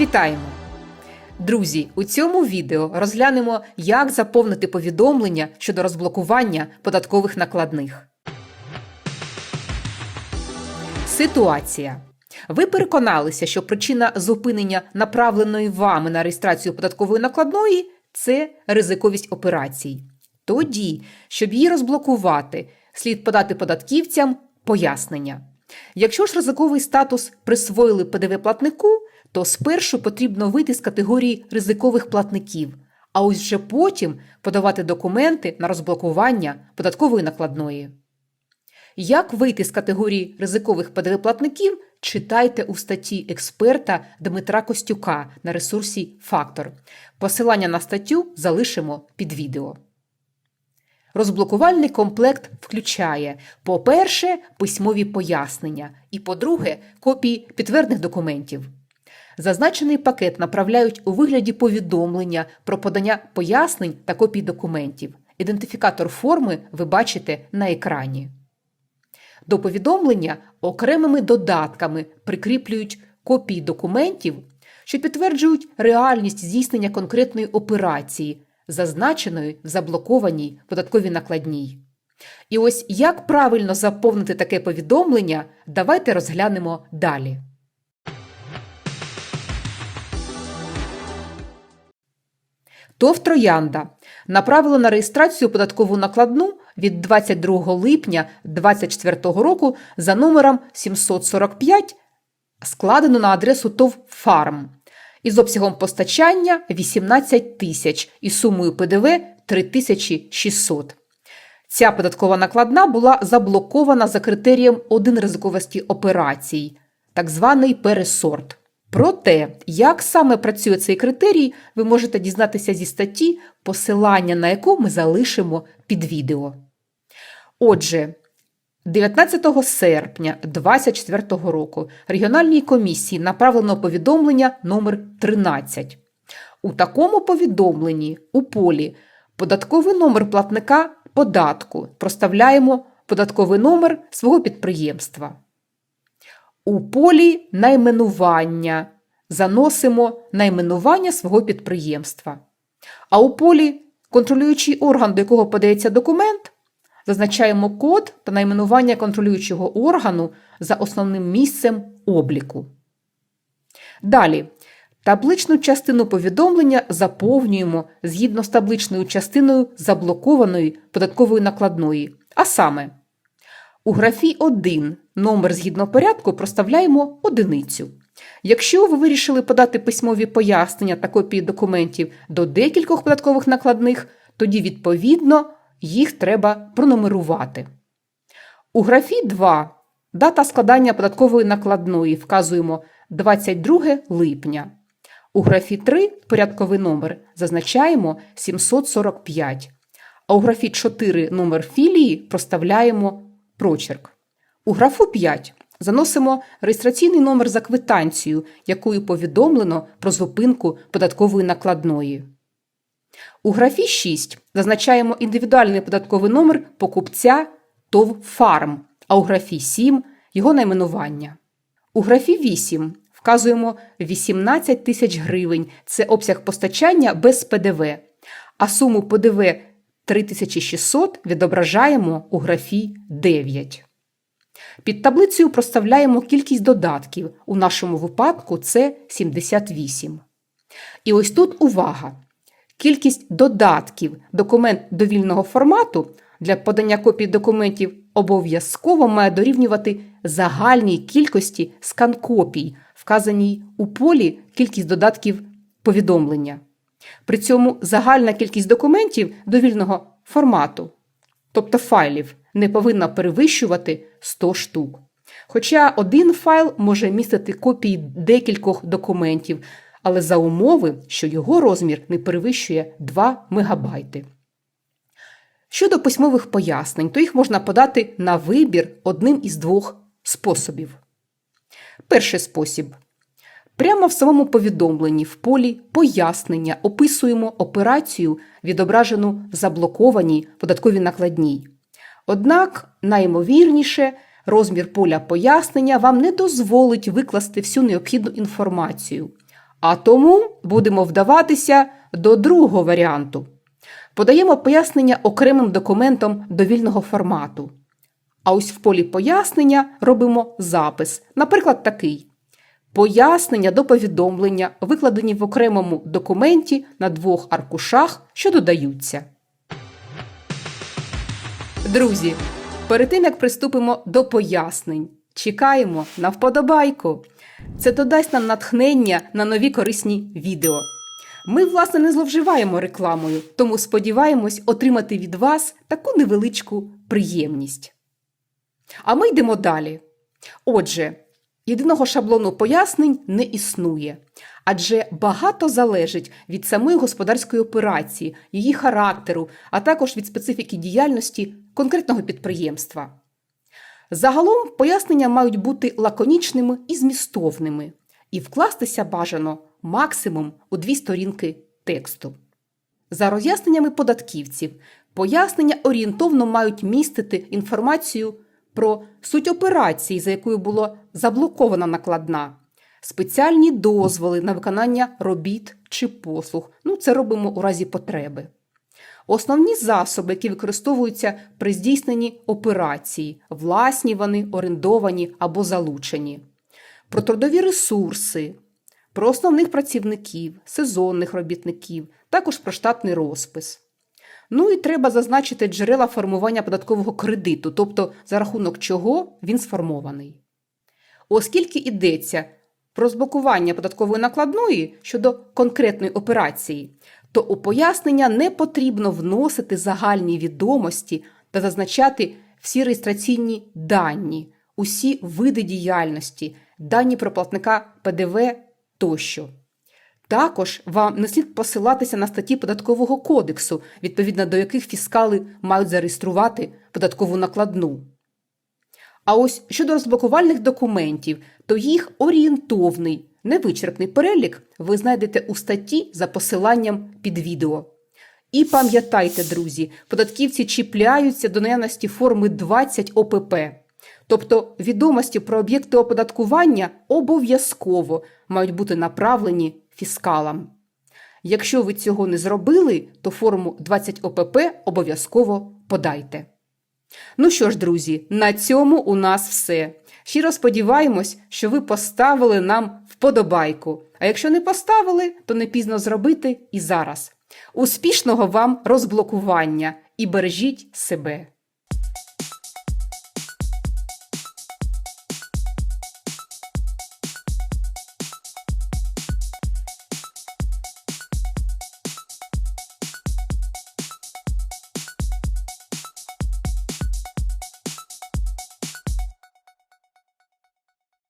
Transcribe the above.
Вітаємо! Друзі, у цьому відео розглянемо, як заповнити повідомлення щодо розблокування податкових накладних. Ситуація. Ви переконалися, що причина зупинення направленої вами на реєстрацію податкової накладної це ризиковість операцій. Тоді, щоб її розблокувати, слід подати податківцям пояснення. Якщо ж ризиковий статус присвоїли ПДВ-платнику, то спершу потрібно вийти з категорії ризикових платників, а ось вже потім подавати документи на розблокування податкової накладної. Як вийти з категорії ризикових ПДВ-платників, читайте у статті експерта Дмитра Костюка на ресурсі Фактор. Посилання на статтю залишимо під відео. Розблокувальний комплект включає, по-перше, письмові пояснення, і, по-друге, копії підтвердних документів. Зазначений пакет направляють у вигляді повідомлення про подання пояснень та копій документів. Ідентифікатор форми ви бачите на екрані. До повідомлення окремими додатками прикріплюють копії документів, що підтверджують реальність здійснення конкретної операції, зазначеної в заблокованій податковій накладній. І ось як правильно заповнити таке повідомлення, давайте розглянемо далі. ТОВ «Троянда» направило на реєстрацію податкову накладну від 22 липня 2024 року за номером 745, складену на адресу ТОВ «Фарм» із обсягом постачання 18 тисяч і сумою ПДВ 3600. Ця податкова накладна була заблокована за критерієм один ризиковості операцій, так званий пересорт. Про те, як саме працює цей критерій, ви можете дізнатися зі статті, посилання на яку ми залишимо під відео. Отже, 19 серпня 2024 року регіональній комісії направлено повідомлення номер 13 У такому повідомленні у полі податковий номер платника податку проставляємо податковий номер свого підприємства. У полі найменування заносимо найменування свого підприємства. А у полі контролюючий орган, до якого подається документ, зазначаємо код та найменування контролюючого органу за основним місцем обліку. Далі. Табличну частину повідомлення заповнюємо згідно з табличною частиною заблокованої податкової накладної. А саме, у графі 1 номер згідно порядку проставляємо одиницю. Якщо ви вирішили подати письмові пояснення та копії документів до декількох податкових накладних, тоді, відповідно, їх треба пронумерувати. У графі 2 дата складання податкової накладної вказуємо 22 липня. У графі 3 порядковий номер зазначаємо 745, а у графі 4 номер філії проставляємо прочерк. У графу 5 заносимо реєстраційний номер за квитанцію, якою повідомлено про зупинку податкової накладної. У графі 6 зазначаємо індивідуальний податковий номер покупця ТОВ «Фарм», а у графі 7 його найменування. У графі 8 вказуємо 18 тисяч гривень це обсяг постачання без ПДВ, а суму ПДВ 3600 відображаємо у графі 9. Під таблицею проставляємо кількість додатків. У нашому випадку це 78. І ось тут увага! Кількість додатків документ довільного формату для подання копій документів обов'язково має дорівнювати загальній кількості скан-копій, вказаній у полі кількість додатків повідомлення. При цьому загальна кількість документів довільного формату, тобто файлів, не повинна перевищувати 100 штук. Хоча один файл може містити копії декількох документів, але за умови, що його розмір не перевищує 2 МБ. Щодо письмових пояснень, то їх можна подати на вибір одним із двох способів. Перший спосіб. Прямо в самому повідомленні в полі пояснення описуємо операцію, відображену в заблокованій податковій накладній. Однак, найімовірніше, розмір поля пояснення вам не дозволить викласти всю необхідну інформацію. А тому будемо вдаватися до другого варіанту. Подаємо пояснення окремим документом довільного формату. А ось в полі пояснення робимо запис, наприклад, такий. Пояснення до повідомлення, викладені в окремому документі на двох аркушах, що додаються. Друзі, перед тим як приступимо до пояснень, чекаємо на вподобайку. Це додасть нам натхнення на нові корисні відео. Ми, власне, не зловживаємо рекламою, тому сподіваємось отримати від вас таку невеличку приємність. А ми йдемо далі. Отже, єдиного шаблону пояснень не існує, адже багато залежить від самої господарської операції, її характеру, а також від специфіки діяльності конкретного підприємства. Загалом пояснення мають бути лаконічними і змістовними, і вкластися бажано максимум у дві сторінки тексту. За роз'ясненнями податківців, пояснення орієнтовно мають містити інформацію про суть операції, за якою було заблокована накладна, спеціальні дозволи на виконання робіт чи послуг. Ну, це робимо у разі потреби. Основні засоби, які використовуються при здійсненні операції, власні вони, орендовані або залучені, про трудові ресурси, про основних працівників, сезонних робітників, також про штатний розпис. Ну і треба зазначити джерела формування податкового кредиту, тобто за рахунок чого він сформований. Оскільки йдеться розблокування податкової накладної щодо конкретної операції, то у пояснення не потрібно вносити загальні відомості та зазначати всі реєстраційні дані, усі види діяльності, дані про платника ПДВ тощо. Також вам не слід посилатися на статті податкового кодексу, відповідно до яких фіскали мають зареєструвати податкову накладну. А ось щодо розблокувальних документів, то їх орієнтовний, невичерпний перелік ви знайдете у статті за посиланням під відео. І пам'ятайте, друзі, податківці чіпляються до наявності форми 20 ОПП. Тобто відомості про об'єкти оподаткування обов'язково мають бути направлені фіскалам. Якщо ви цього не зробили, то форму 20 ОПП обов'язково подайте. Ну що ж, друзі, на цьому у нас все. Щиро сподіваємось, що ви поставили нам вподобайку. А якщо не поставили, то не пізно зробити і зараз. Успішного вам розблокування і бережіть себе!